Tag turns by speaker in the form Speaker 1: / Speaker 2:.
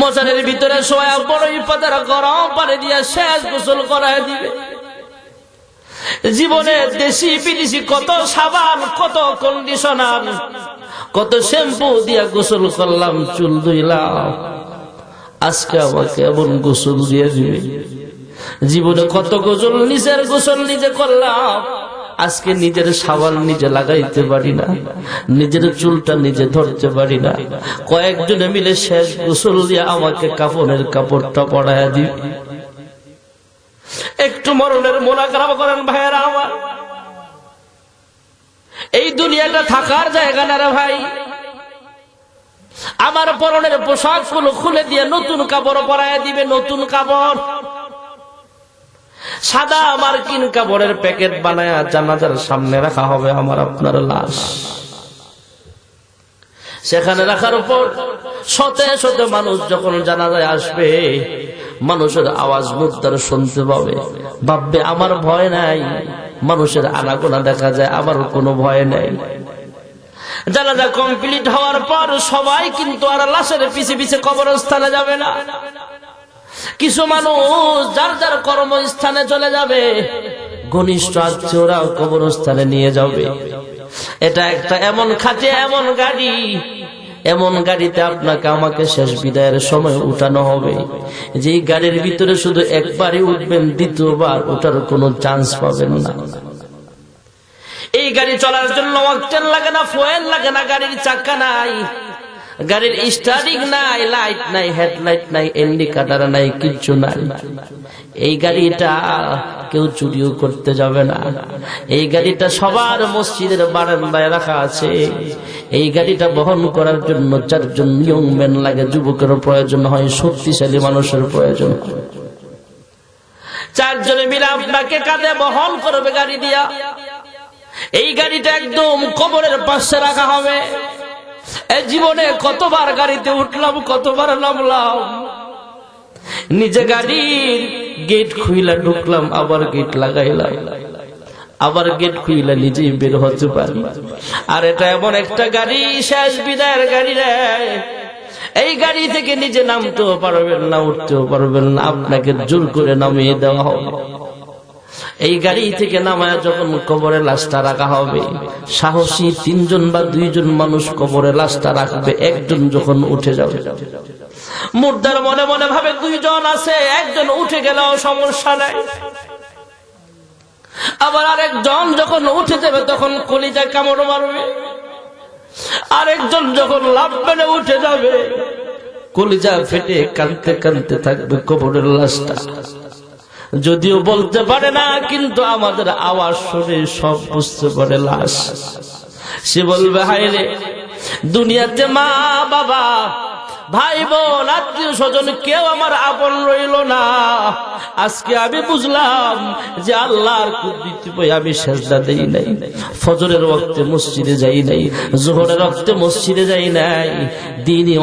Speaker 1: মশারের ভিতরে শোয়া বড়ই পাতার গরম পানি দিয়ে শেষ গোসল করায় দিবে। জীবনে দেশি বিদেশি কত সাবান, কত কন্ডিশনার কত শ্যাম্পু দিয়া গোসল করলাম, চুল ধুইলাম। আজকে আমাকে এমন গোসল দিয়ে দিবে। জীবনে কত গোসল, নিজের গোসল নিজে করলাম। আজকে নিজের সাবান নিজে লাগাইতে পারি না, নিজের চুলটা নিজে ধরতে পারি না। কয়েকজনে মিলে শেষ গোসল দিয়ে আমাকে কাপড়ের কাপড়টা পড়ায় দিবে। একটু মরণের মোনা খারাপ করেন ভাইয়েরা আমার। এই দুনিয়াটা থাকার জায়গা না রে ভাই। আমার পরনের পোশাকগুলো খুলে দিয়ে নতুন কাপড় পরায় দিবে, নতুন কাপড়। সাদা মার্কিন কাপড়ের প্যাকেট বানায় জানাজার সামনে রাখা হবে আমার আপনার লাশ। সেখানে রাখার উপর শতে শতে মানুষ যখন জানাজায় আসবে, মানুষের আওয়াজ মুক্তার শুনতে পাবে। ভাববে, আমার ভয় নাই। মানুষের আনাগোনা দেখা যায়, আমার কোনো ভয় নাই। জানাজা কমপ্লিট হওয়ার পর সবাই কিন্তু আর লাশের পিছে পিছে কবরস্থানে যাবে না। কিছু মানুষ যার যার কর্মস্থানে চলে যাবে, ঘনিষ্ঠ আত্মীয়রাও কবরস্থানে নিয়ে যাবে। এটা একটা এমন খাটে, এমন গাড়ি, এমন গাড়িতে আপনাকে আমাকে শেষ বিদায়ের সময় উঠানো হবে। যে গাড়ির ভিতরে শুধু একবারই উঠবেন, দ্বিতীয়বার ওঠার কোনো চান্স পাবেন না। এই গাড়ি চলার জন্য অক্টেন লাগে না ফোয়েল লাগে না, গাড়ির চাকা নাই। গাড়ির স্টারিং নাই লাইট নাই হেডলাইট নাই ইন্ডিকেটার নাই, কিচ্ছু নাই। এই গাড়িটা কেউ চুরিও করতে যাবে না। এই গাড়িটা সবার মসজিদের বারান্দায় রাখা আছে। এই গাড়িটা বহন করার জন্য চারজন ইয়ং ম্যান লাগে, যুবকের প্রয়োজন হয়, শক্তিশালী মানুষের প্রয়োজন। চারজনে মিলে আপনাকে কাঁধে বহন করবে গাড়ি দিয়া। এই গাড়িটা একদম কবরের পাশে রাখা হবে। জীবনে কতবার গাড়িতে উঠলাম, কতবার নামলাম। নিজে গাড়ির গেট খুইলা ঢুকলাম, আবার গেট লাগাইলাম। আবার গেট খুইলা নিজেই বের হতে পারি। আর এটা এমন একটা গাড়ি, শেষ বিদায়ের গাড়ি এই গাড়ি থেকে নিজে নামতেও পারবেন না, উঠতেও পারবেন না। আপনাকে জোর করে নামিয়ে দেওয়া হবে। এই গাড়ি থেকে নামায় যখন কবরে লাশটা রাখা হবে, সাহসী তিনজন বা দুইজন মানুষ কবরে লাশটা রাখবে, একজন যখন উঠে যাবে। মুর্দার মনে মনে ভাবে, দুইজন আছে, একজন উঠে গেলেও সমস্যা নাই। আবার আরেকজন যখন উঠে যাবে, তখন কলিজায় কামড় মারবে। আরেকজন যখন লাভ মেনে উঠে যাবে, কলিজা ফেটে কানতে কানতে থাকবে কবরের লাশটা। যদিও বলতে পারে না, কিন্তু আমাদের আওয়াজ শুনে সব বুঝতে পারে লাশ। সে বলবে হাইরে দুনিয়াতে মা, বাবা ভাই বোন আত্মীয় স্বজন কেউ আমার আপন রইল না। আজকে আমি বুঝলাম যে আল্লাহর আমি সেজদা দেই নাই। ফজরের রক্তে মসজিদে যাই নাই, জোহরের রক্তে মসজিদে যাই নাই, দিনই